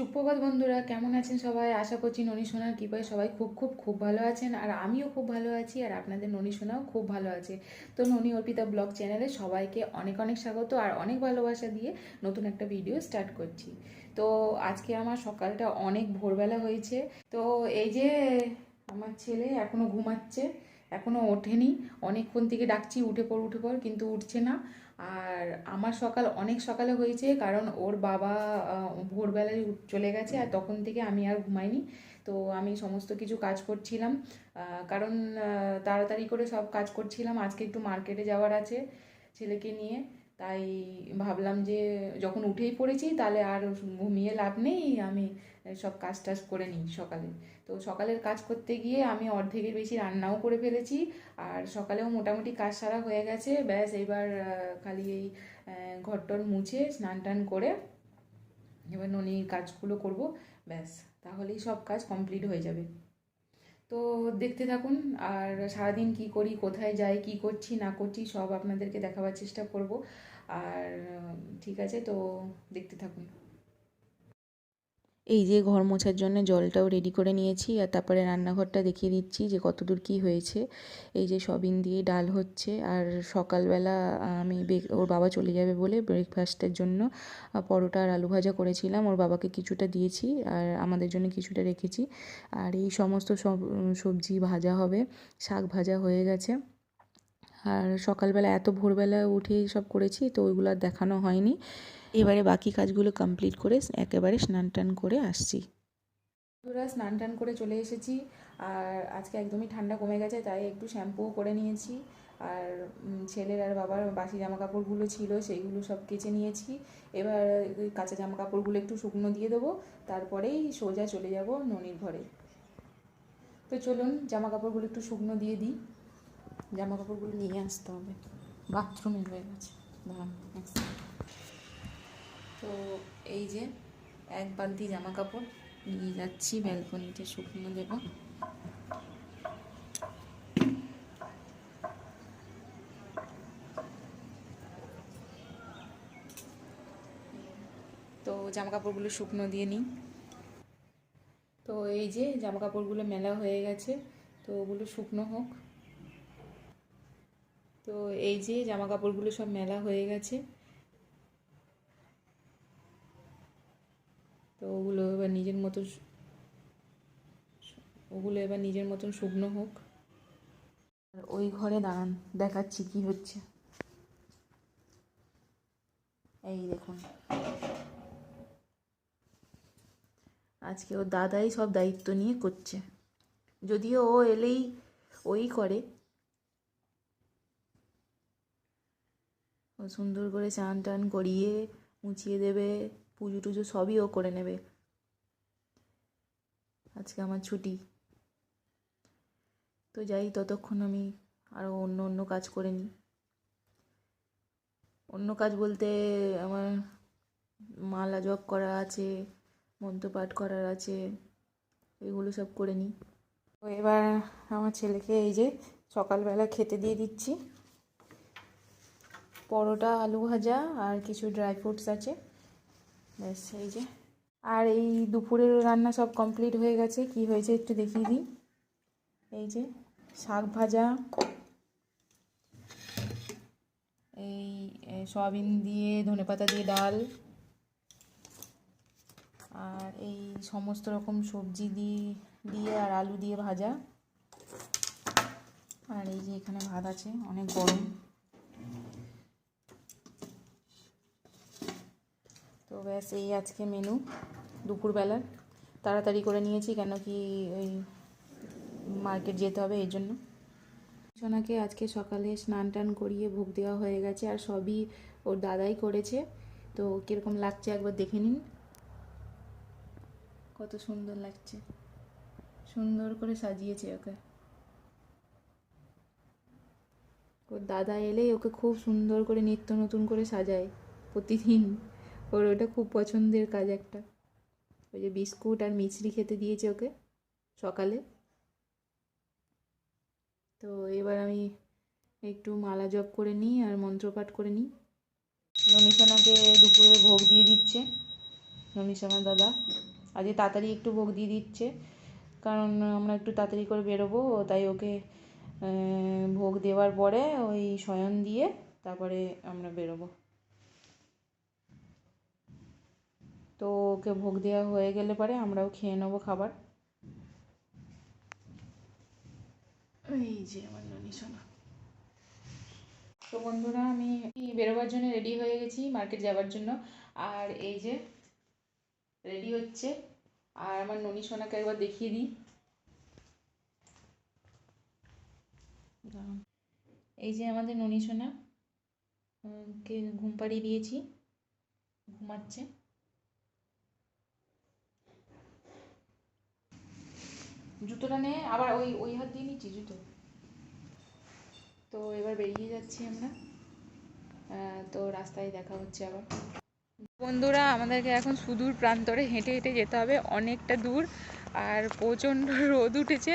সুপ্রভাত বন্ধুরা, কেমন আছেন সবাই? আশা করছি ননী সোনার কৃপায় সবাই খুব খুব খুব ভালো আছেন, আর আমিও খুব ভালো আছি, আর আপনাদের ননী সোনাও খুব ভালো আছে। তো ননী অর্পিতা ব্লগ চ্যানেলে সবাইকে অনেক অনেক স্বাগত, আর অনেক ভালোবাসা দিয়ে নতুন একটা ভিডিও স্টার্ট করছি। তো আজকে আমার সকালটা অনেক ভোরবেলা হয়েছে, তো এই যে আমার ছেলে এখনও ঘুমাচ্ছে এখনও ওঠেনি। অনেকক্ষণ থেকে ডাকছি, উঠে পড় উঠে পড়, কিন্তু উঠছে না। আর আমার সকাল অনেক সকালে হয়েছে, কারণ ওর বাবা ভোরবেলায় চলে গেছে আর তখন থেকে আমি আর ঘুমাইনি। তো আমি সমস্ত কিছু কাজ করছিলাম কারণ তাড়াতাড়ি করে সব কাজ করছিলাম। আজকে একটু মার্কেটে যাওয়ার আছে ছেলেকে নিয়ে। তাই ভাবলাম যে যখন উঠেই পড়েছি তাহলে আর ঘুমিয়ে লাভ নেই, আমি সব কাজ টাজ করে নিই সকালে। তো সকালের কাজ করতে গিয়ে আমি অর্ধেকের বেশি রান্নাও করে ফেলেছি আর সকালেও মোটামুটি কাজ সারা হয়ে গেছে। ব্যাস, এবার খালি এই ঘরটর মুছে স্নান টান করে এবার ননির কাজগুলো করব। ব্যাস, তাহলেই সব কাজ কমপ্লিট হয়ে যাবে। তো দেখতে থাকুন আর সারাদিন কি করি, কোথায় যাই, কি করছি, না করছি, সব আপনাদেরকে দেখাবার চেষ্টা করব। আর ঠিক আছে, তো দেখতে থাকুন। এই যে ঘর মোছার জন্য জলটাও রেডি করে নিয়েছি আর তারপরে রান্নাঘরটা দেখিয়ে দিচ্ছি যে কতদূর কি হয়েছে। এই যে সবিন দিয়ে ডাল হচ্ছে আর সকালবেলা আমি ওর বাবা চলে যাবে বলে ব্রেকফাস্টের জন্য পরোটা আর আলু ভাজা করেছিলাম। ওর বাবাকে কিছুটা দিয়েছি আর আমাদের জন্য কিছুটা রেখেছি। আর এই সমস্ত সব, সবজি ভাজা হবে, শাক ভাজা হয়ে গেছে। আর সকালবেলা এত ভোরবেলা উঠে সব করেছি তো ওইগুলো আর দেখানো হয়নি। এবারে বাকি কাজগুলো কমপ্লিট করে একেবারে স্নান টান করে আসছি। বন্ধুরা, স্নান টান করে চলে এসেছি। আর আজকে একদমই ঠান্ডা কমে গেছে, তাই একটু শ্যাম্পুও করে নিয়েছি। আর ছেলের আর বাবার বাসি জামা কাপড়গুলো ছিল সেইগুলো সব কেচে নিয়েছি। এবার কাঁচা জামা কাপড়গুলো একটু শুকনো দিয়ে দেবো, তারপরেই সোজা চলে যাব ননির ঘরে। তো চলুন জামা কাপড়গুলো একটু শুকনো দিয়ে দিই। জামা কাপড়গুলো নিয়ে আসতে হবে। বাথরুমে রয়ে গেছে। দাঁড়ান। তো এই যে এক বালতি জামা কাপড় নিয়ে যাচ্ছি ব্যালকনিতে শুকনো দেবো। তো জামা কাপড়গুলো শুকনো দিয়ে নিই। তো এই যে জামা কাপড়গুলো মেলা হয়ে গেছে, তো ওগুলো শুকনো হোক। তো এই যে জামা কাপড়গুলো সব মেলা হয়ে গেছে। তো ওগুলো এবার নিজের মতো ওগুলো এবার নিজের মতন শুকনো হোক। আর ওই ঘরে দাঁড়ান, দেখাচ্ছি কি হচ্ছে। এই দেখুন। আজকে ওর দাদাই সব দায়িত্ব নিয়ে করছে। যদিও ও এলেই ওই করে। ও সুন্দর করে চান টান করিয়ে মুছিয়ে দেবে। পুজো টুজো সবই ও করে নেবে। আজকে আমার ছুটি। তো যাই, ততক্ষণ আমি আরও অন্য অন্য কাজ করে নিই। অন্য কাজ বলতে আমার মালা জপ করা আছে মন্ত্রপাঠ করার আছে, এগুলো সব করে নিই। তো এবার আমার ছেলেকে এই যে সকালবেলা খেতে দিয়ে দিচ্ছি। পরোটা, আলু ভাজা আর কিছু ড্রাই ফ্রুটস আছে। ব্যাস, এই যে। আর এই দুপুরের রান্না সব কমপ্লিট হয়ে গেছে। কি হয়েছে একটু দেখিয়ে দিই। এই যে, শাক ভাজা। এই সয়াবিন দিয়ে ধনেপাতা দিয়ে ডাল। আর এই সমস্ত রকম সবজি দিয়ে দিয়ে আর আলু দিয়ে ভাজা। আর এই যে এখানে ভাত আছে, অনেক গরম। ব্যাস, এই আজকে মেনু দুপুরবেলার তাড়াতাড়ি করে নিয়েছি কেন কি ওই মার্কেট যেতে হবে এই জন্য। সোনাকে আজকে সকালে স্নান টান করিয়ে ভোগ দেওয়া হয়ে গেছে, আর সবই ওর দাদাই করেছে। তো কীরকম লাগছে একবার দেখে নিন। কত সুন্দর লাগছে। সুন্দর করে সাজিয়েছে ওকে। ওর দাদা এলেই ওকে খুব সুন্দর করে নিত্য নতুন করে সাজায় প্রতিদিন। ওর ওটা খুব পছন্দের কাজ একটা। ওই যে বিস্কুট আর মিছরি খেতে দিয়েছে ওকে সকালে। তো এবার আমি একটু মালা জপ করে নিই আর মন্ত্রপাঠ করে নিই। ননিসোনাকে দুপুরে ভোগ দিয়ে দিচ্ছে ননিসোনা দাদা। আজকে তাড়াতাড়ি একটু ভোগ দিয়ে দিচ্ছে, কারণ আমরা একটু তাড়াতাড়ি করে বেরোবো, তাই ওকে ভোগ দেওয়ার পরে ওই শয়ন দিয়ে তারপরে আমরা বেরোবো। তো ওকে ভোগ দেওয়া হয়ে গেলে পরে আমরাও খেয়ে নেব খাবার। এই যে আমার ননি সোনা তো বন্ধুরা আমি বেরোবার জন্য রেডি হয়ে গেছি মার্কেট যাওয়ার জন্য। আর এই যে রেডি হচ্ছে। আর আমার ননি সোনাকে একবার দেখিয়ে দিই। এই যে আমাদের ননি সোনা কে ঘুম পাড়িয়ে দিয়েছি ঘুমাচ্ছে। জুতোটা নে, আবার ওই ওই হাত দিয়ে নিচ্ছি জুতো। তো এবার বেরিয়ে যাচ্ছি আমরা। তো রাস্তায় দেখা হচ্ছে আবার। বন্ধুরা, আমাদেরকে এখন সুদূর প্রান্তরে হেঁটে হেঁটে যেতে হবে। অনেকটা দূর, আর প্রচণ্ড রোদ উঠেছে।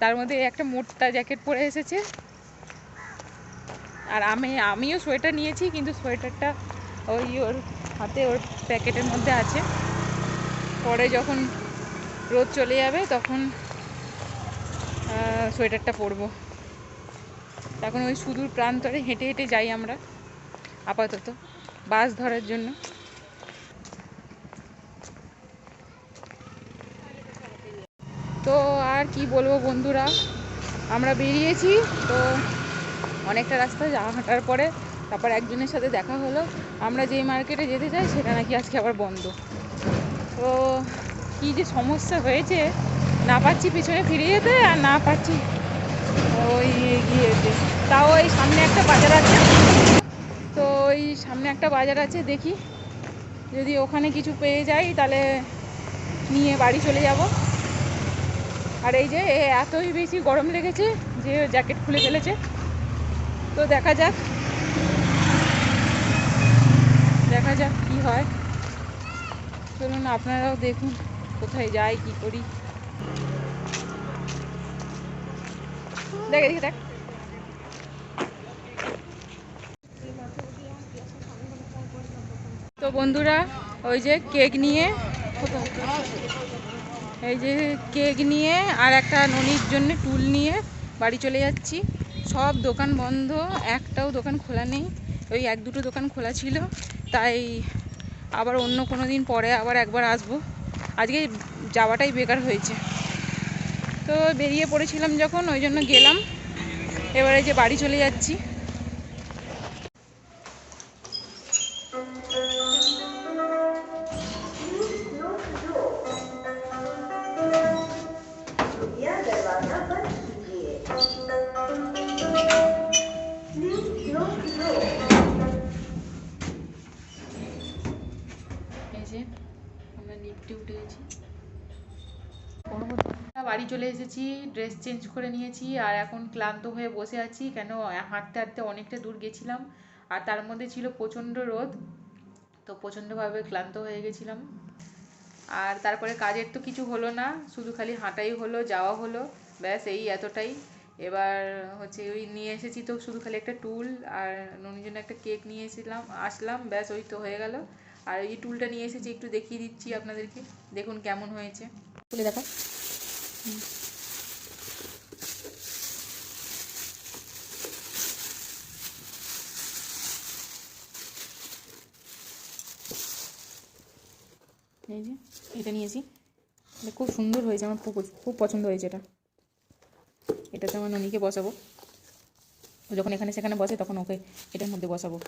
তার মধ্যে একটা মোটা জ্যাকেট পরে এসেছে। আর আমি, আমিও সোয়েটার নিয়েছি, কিন্তু সোয়েটারটা ওই ওর হাতে ওর প্যাকেটের মধ্যে আছে। পরে যখন রোদ চলে যাবে, তখন সোয়েটারটা পরবো। এখন ওই সুদূর প্রান্তরে হেঁটে হেঁটে যাই আমরা, আপাতত, বাস ধরার জন্য। তো আর কি বলব বন্ধুরা, আমরা বেরিয়েছি, তো অনেকটা রাস্তা যাওয়া হাঁটার পরে, তারপর একজনের সাথে দেখা হলো। আমরা যেই মার্কেটে যেতে চাই, সেটা নাকি আজকে আবার বন্ধ। তো কী যে সমস্যা হয়েছে, না পাচ্ছি পিছনে ফিরে যেতে আর না পাচ্ছি ওই এগিয়ে তাও ওই সামনে একটা বাজার আছে। তো ওই সামনে একটা বাজার আছে, দেখি। যদি ওখানে কিছু পেয়ে যাই, তাহলে নিয়ে বাড়ি চলে যাব। আর এই যে এতই বেশি গরম লেগেছে যে জ্যাকেট খুলে ফেলেছে। তো দেখা যাক। দেখা যাক কি হয়। চলুন, আপনারাও দেখুন। কোথায় যাই, কি করি? দেখ দেখি। তো বন্ধুরা, ওই যে কেক নিয়ে, এই যে কেক নিয়ে আর একটা ননির জন্য টুল নিয়ে বাড়ি চলে যাচ্ছি। সব দোকান বন্ধ, একটাও দোকান খোলা নেই। ওই এক দুটো দোকান খোলা ছিল, তাই আবার অন্য কোনো দিন পরে আবার একবার আসব। আজকে যাওয়াটাই বেকার হয়েছে। তো বেরিয়ে পড়েছিলাম যখন, ওই জন্য গেলাম। এবারে যে বাড়ি চলে যাচ্ছি। চলে এসেছি ড্রেস চেঞ্জ করে নিয়েছি আর এখন ক্লান্ত হয়ে বসে আছি। কেন? হাঁটতে হাঁটতে অনেকটা দূর গেছিলাম আর তার মধ্যে ছিল প্রচণ্ড রোদ, তো প্রচণ্ডভাবে ক্লান্ত হয়ে গেছিলাম। আর তারপরে কাজের তো কিছু হলো না, শুধু খালি হাঁটাই হলো, যাওয়া হলো, ব্যাস এই এতটাই। এবার হচ্ছে ওই নিয়ে এসেছি তো শুধু খালি একটা টুল আর ননির জন্য একটা কেক নিয়ে এসেছিলাম, আসলাম, ব্যাস ওই তো হয়ে গেল। আর এই টুলটা নিয়ে এসেছি, একটু দেখিয়ে দিচ্ছি আপনাদেরকে, দেখুন কেমন হয়েছে। খুলে দেখা এই যে, এটা নিয়েছি। এটা খুব সুন্দর হয়েছে, আমার খুব পছন্দ হয়েছে এটা। এটাতে আমার ননিকে বসাবো। যখন এখানে সেখানে বসে, তখন ওকে এটার মধ্যে বসাবো।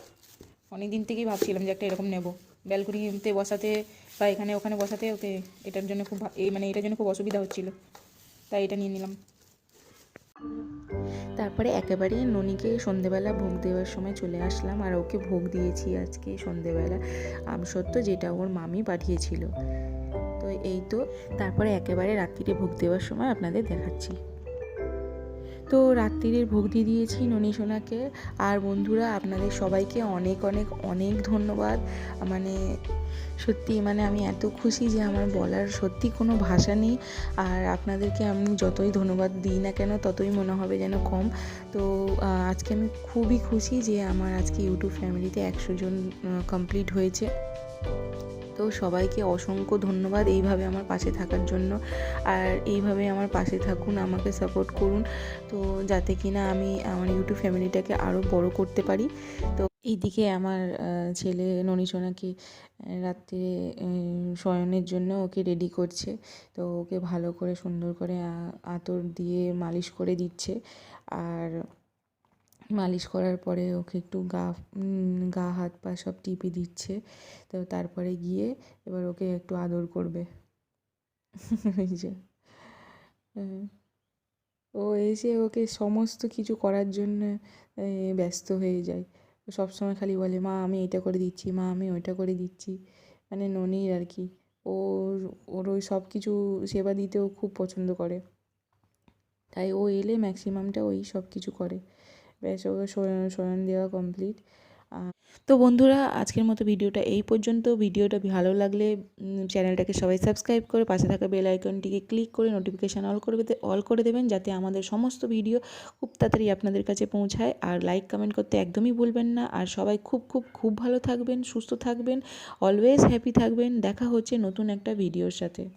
অনেক দিন থেকেই ভাবছিলাম যে একটা এরকম নেব। ব্যালকনিতে বসাতে বা এখানে ওখানে বসাতে ওকে এটার জন্য খুব এই মানে এটার জন্য খুব অসুবিধা হচ্ছিল। তাই এটা নিয়ে নিলাম। তারপরে একেবারে ননিকে সন্ধেবেলা ভোগ দেওয়ার সময় চলে আসলাম আর ওকে ভোগ দিয়েছি আজকে সন্ধেবেলা আম সত্য যেটা ওর মামি পাঠিয়েছিল। তো এই তো, তারপরে একেবারে রাত্রিরে ভোগ দেওয়ার সময় আপনাদের দেখাচ্ছি। তো রাত্রিরের ভোগ দিয়ে দিয়েছি ননী সোনাকে আর বন্ধুরা, আপনাদের সবাইকে অনেক অনেক অনেক ধন্যবাদ। মানে সত্যি মানে আমি এত খুশি যে আমার বলার সত্যি কোনো ভাষা নেই। আর আপনাদেরকে আমি যতই ধন্যবাদ দিই না কেন, ততই মনে হবে যেন কম। তো আজকে আমি খুবই খুশি যে আমার আজকে ইউটিউব ফ্যামিলিতে একশো জন কমপ্লিট হয়েছে। তো সবাইকে অসংখ্য ধন্যবাদ এইভাবে আমার পাশে থাকার জন্য। আর এইভাবে আমার পাশে থাকুন, আমাকে সাপোর্ট করুন। তো যাতে কিনা আমি আমার ইউটিউব ফ্যামিলিটাকে আরও বড় করতে পারি। তো এইদিকে আমার ছেলে ননিসোনাকে রাত্রে শয়নের জন্য ওকে রেডি করছে। তো ওকে ভালো করে সুন্দর করে আঁতর দিয়ে মালিশ করে দিচ্ছে। আর মালিশ করার পরে ওকে একটু গা গা, হাত, পা সব টিপে দিচ্ছে। তো তারপরে গিয়ে এবার ওকে একটু আদর করবে। যে। হ্যাঁ। ও এসে ওকে সমস্ত কিছু করার জন্য ব্যস্ত হয়ে যায়। সবসময় খালি বলে, মা, আমি এটা করে দিচ্ছি, মা, আমি ওইটা করে দিচ্ছি। মানে ননির আর কি। ওর ওর ওই সব কিছু সেবা দিতেও খুব পছন্দ করে। তাই ও এলে ম্যাক্সিমামটা ওই সব কিছু করে। ব্যাস ওকে শয়ন দেওয়া কমপ্লিট তো বন্ধুরা, আজকের মতো ভিডিওটা এই পর্যন্ত। ভিডিওটা ভালো লাগলে চ্যানেলটাকে সবাই সাবস্ক্রাইব করে পাশে থাকা বেল আইকনটিকে ক্লিক করে নোটিফিকেশান অল করে দে- অল করে দেবেন, যাতে আমাদের সমস্ত ভিডিও খুব তাড়াতাড়ি আপনাদের কাছে পৌঁছায়। আর লাইক কমেন্ট করতে একদমই ভুলবেন না। আর সবাই খুব খুব খুব ভালো থাকবেন, সুস্থ থাকবেন অলওয়েজ হ্যাপি থাকবেন। দেখা হচ্ছে নতুন একটা ভিডিওর সাথে।